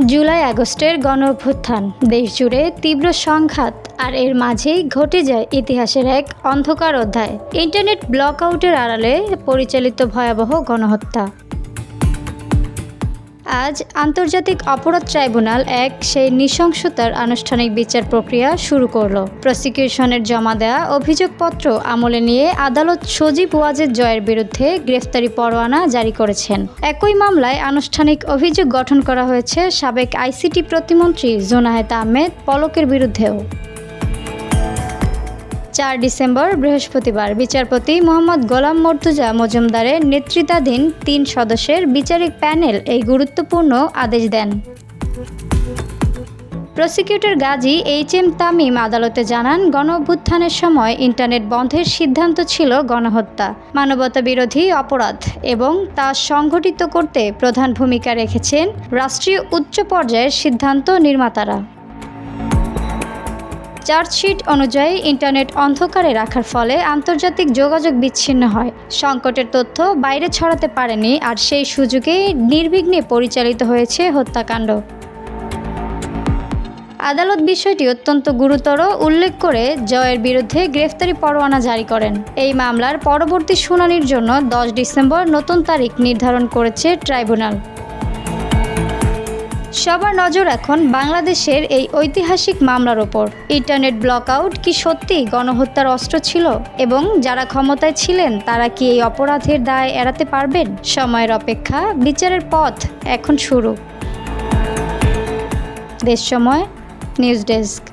জুলাই আগস্টের গণ অভ্যুত্থান দেশজুড়ে তীব্র সংঘাত আর এর মাঝেই ঘটে যায় ইতিহাসের এক অন্ধকার অধ্যায়। ইন্টারনেট ব্লক আউটের আড়ালে পরিচালিত ভয়াবহ গণহত্যা। আজ আন্তর্জাতিক অপরাধ ট্রাইব্যুনাল এক সেই নৃশংসতার আনুষ্ঠানিক বিচার প্রক্রিয়া শুরু করল। প্রসিকিউশনের জমা দেওয়া অভিযোগপত্র আমলে নিয়ে আদালত সজীব ওয়াজেদ জয়ের বিরুদ্ধে গ্রেফতারি পরোয়ানা জারি করেছেন। একই মামলায় আনুষ্ঠানিক অভিযোগ গঠন করা হয়েছে সাবেক আইসিটি প্রতিমন্ত্রী জোনায়েত আহমেদ পলকের বিরুদ্ধেও। চার ডিসেম্বর, বৃহস্পতিবার। বিচারপতি মোহাম্মদ গোলাম মর্তুজা মজুমদারের নেতৃত্বাধীন তিন সদস্যের বিচারিক প্যানেল এই গুরুত্বপূর্ণ আদেশ দেন। Prosecutor Gazi H M Tamim আদালতে জানান গণ অভ্যুত্থানের সময় ইন্টারনেট বন্ধের সিদ্ধান্ত ছিল গণহত্যা মানবতা বিরোধী অপরাধ এবং তা সংঘটিত করতে প্রধান ভূমিকা রেখেছেন রাষ্ট্রীয় উচ্চ পর্যায়ের সিদ্ধান্ত নির্মাতারা। চার্জশিট অনুযায়ী ইন্টারনেট অন্ধকারে রাখার ফলে আন্তর্জাতিক যোগাযোগ বিচ্ছিন্ন হয়। সংকটের তথ্য বাইরে ছড়াতে পারেনি আর সেই সুযোগে নির্বিঘ্নে পরিচালিত হয়েছে হত্যাকাণ্ড। আদালত বিষয়টি অত্যন্ত গুরুতর উল্লেখ করে জয়ের বিরুদ্ধে গ্রেফতারি পরোয়ানা জারি করেন। এই মামলার পরবর্তী শুনানির জন্য দশ ডিসেম্বর নতুন তারিখ নির্ধারণ করেছে ট্রাইব্যুনাল। সবার নজর এখন বাংলাদেশের এই ঐতিহাসিক মামলার ওপর। ইন্টারনেট ব্লক আউট কি সত্যি গণহত্যার অস্ত্র ছিল? এবং যারা ক্ষমতায় ছিলেন, তারা কি এই অপরাধের দায় এড়াতে পারবেন? সময়ের অপেক্ষা, বিচারের পথ এখন শুরু। দেশ সময়, নিউজ ডেস্ক।